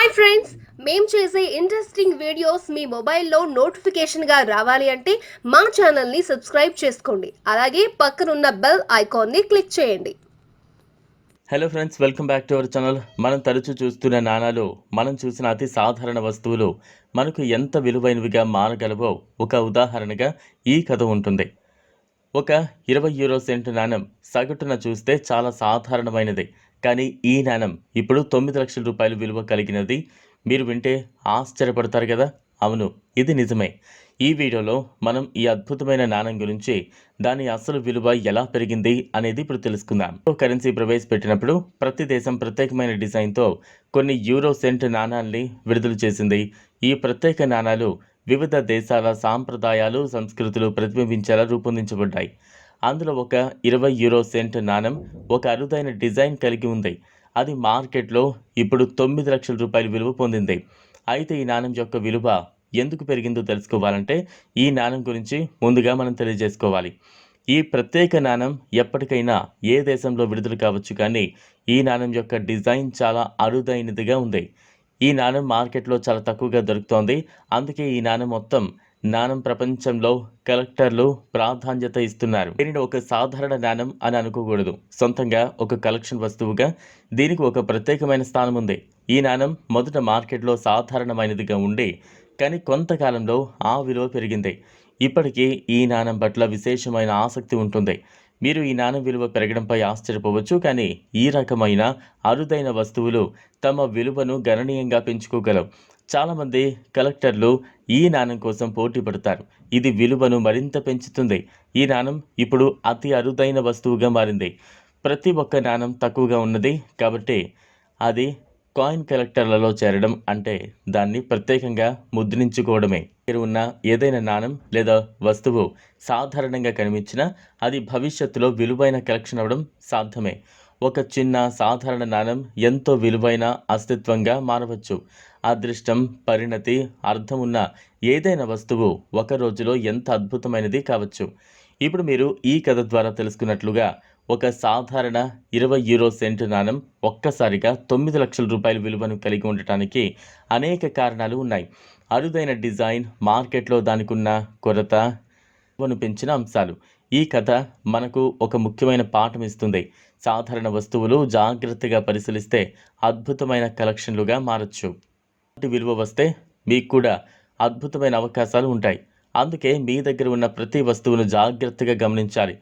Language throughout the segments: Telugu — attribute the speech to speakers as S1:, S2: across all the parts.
S1: హాయ్ ఫ్రెండ్స్ మేము చేసే ఇంట్రెస్టింగ్ వీడియోస్ మీ మొబైల్లో నోటిఫికేషన్గా రావాలి అంటే మా ఛానల్ని సబ్స్క్రైబ్ చేసుకోండి. అలాగే పక్కనున్న బెల్ ఐకాన్ని క్లిక్ చేయండి.
S2: Hello friends welcome back to our channel మనం తరచూ చూస్తున్న నాణాలు మనం చూసిన అతి సాధారణ వస్తువులు మనకు ఎంత విలువైనవిగా మారగలవో ఒక ఉదాహరణగా ఈ కథ ఉంటుంది. ఒక ఇరవై యూరో సెంట్ నాణం సగటున చూస్తే చాలా సాధారణమైనది. కానీ ఈ నాణం ఇప్పుడు తొమ్మిది లక్షల రూపాయలు విలువ కలిగినది. మీరు వింటే ఆశ్చర్యపడతారు కదా? అవును ఇది నిజమే. ఈ వీడియోలో మనం ఈ అద్భుతమైన నాణం గురించి దాని అసలు విలువ ఎలా పెరిగింది అనేది ఇప్పుడు తెలుసుకుందాం. కరెన్సీ ప్రవేశపెట్టినప్పుడు ప్రతి దేశం ప్రత్యేకమైన డిజైన్తో కొన్ని యూరో సెంట్ నాణాల్ని విడుదల చేసింది. ఈ ప్రత్యేక నాణాలు వివిధ దేశాల సాంప్రదాయాలు సంస్కృతులు ప్రతిబింబించేలా రూపొందించబడ్డాయి. అందులో ఒక ఇరవై యూరో సెంట్ నాణం ఒక అరుదైన డిజైన్ కలిగి ఉంది. అది మార్కెట్లో ఇప్పుడు తొమ్మిది లక్షల రూపాయలు విలువ పొందింది. అయితే ఈ నాణం యొక్క విలువ ఎందుకు పెరిగిందో తెలుసుకోవాలంటే ఈ నాణం గురించి ముందుగా మనం తెలియజేసుకోవాలి. ఈ ప్రత్యేక నాణం ఎప్పటికైనా ఏ దేశంలో విడుదల కావచ్చు కానీ ఈ నాణం యొక్క డిజైన్ చాలా అరుదైనదిగా ఉంది. ఈ నాణం మార్కెట్లో చాలా తక్కువగా దొరుకుతోంది. అందుకే ఈ నాణం మొత్తం నాణం ప్రపంచంలో కలెక్టర్లు ప్రాధాన్యత ఇస్తున్నారు. దీనిని ఒక సాధారణ నాణం అని అనుకోకూడదు. సొంతంగా ఒక కలెక్షన్ వస్తువుగా దీనికి ఒక ప్రత్యేకమైన స్థానం ఉంది. ఈ నాణం మొదట మార్కెట్లో సాధారణమైనదిగా ఉండి కానీ కొంతకాలంలో ఆ విలువ పెరిగింది. ఇప్పటికీ ఈ నాణం పట్ల విశేషమైన ఆసక్తి ఉంటుంది. మీరు ఈ నాణం విలువ పెరగడంపై ఆశ్చర్యపోవచ్చు కానీ ఈ రకమైన అరుదైన వస్తువులు తమ విలువను గణనీయంగా పెంచుకోగలవు. చాలామంది కలెక్టర్లు ఈ నాణం కోసం పోటీ పడతారు. ఇది విలువను మరింత పెంచుతుంది. ఈ నాణం ఇప్పుడు అతి అరుదైన వస్తువుగా మారింది. ప్రతి ఒక్క నాణం తక్కువగా ఉన్నది కాబట్టి అది కాయిన్ కలెక్టర్లలో చేరడం అంటే దాన్ని ప్రత్యేకంగా ముద్రించుకోవడమే. మీరు ఉన్న ఏదైనా నాణం లేదా వస్తువు సాధారణంగా కనిపించినా అది భవిష్యత్తులో విలువైన కలెక్షన్ అవ్వడం సాధ్యమే. ఒక చిన్న సాధారణ నాణం ఎంతో విలువైన అస్తిత్వంగా మారవచ్చు. అదృష్టం పరిణతి అర్థం ఉన్న ఏదైనా వస్తువు ఒక రోజులో ఎంత అద్భుతమైనది కావచ్చు. ఇప్పుడు మీరు ఈ కథ ద్వారా తెలుసుకున్నట్లుగా ఒక సాధారణ ఇరవై యూరో సెంటు నాణం ఒక్కసారిగా తొమ్మిది లక్షల రూపాయల విలువను కలిగి ఉండటానికి అనేక కారణాలు ఉన్నాయి. అరుదైన డిజైన్ మార్కెట్లో దానికున్న కొరత విలువను పెంచిన అంశాలు. ఈ కథ మనకు ఒక ముఖ్యమైన పాఠం ఇస్తుంది. సాధారణ వస్తువులు జాగ్రత్తగా పరిశీలిస్తే అద్భుతమైన కలెక్షన్లుగా మారచ్చు. విలువ వస్తే మీకు కూడా అద్భుతమైన అవకాశాలు ఉంటాయి. అందుకే మీ దగ్గర ఉన్న ప్రతి వస్తువును జాగ్రత్తగా గమనించాలి.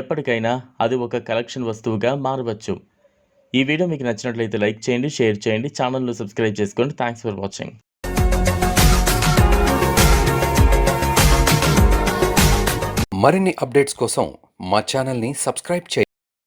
S2: ఎప్పటికైనా అది ఒక కలెక్షన్ వస్తువుగా మారవచ్చు. ఈ వీడియో మీకు నచ్చినట్లయితే లైక్ చేయండి షేర్ చేయండి ఛానల్ను సబ్స్క్రైబ్ చేసుకోండి. Thanks for watching.
S3: మరిన్ని అప్డేట్స్ కోసం మా ఛానల్ని సబ్స్క్రైబ్ చేయండి.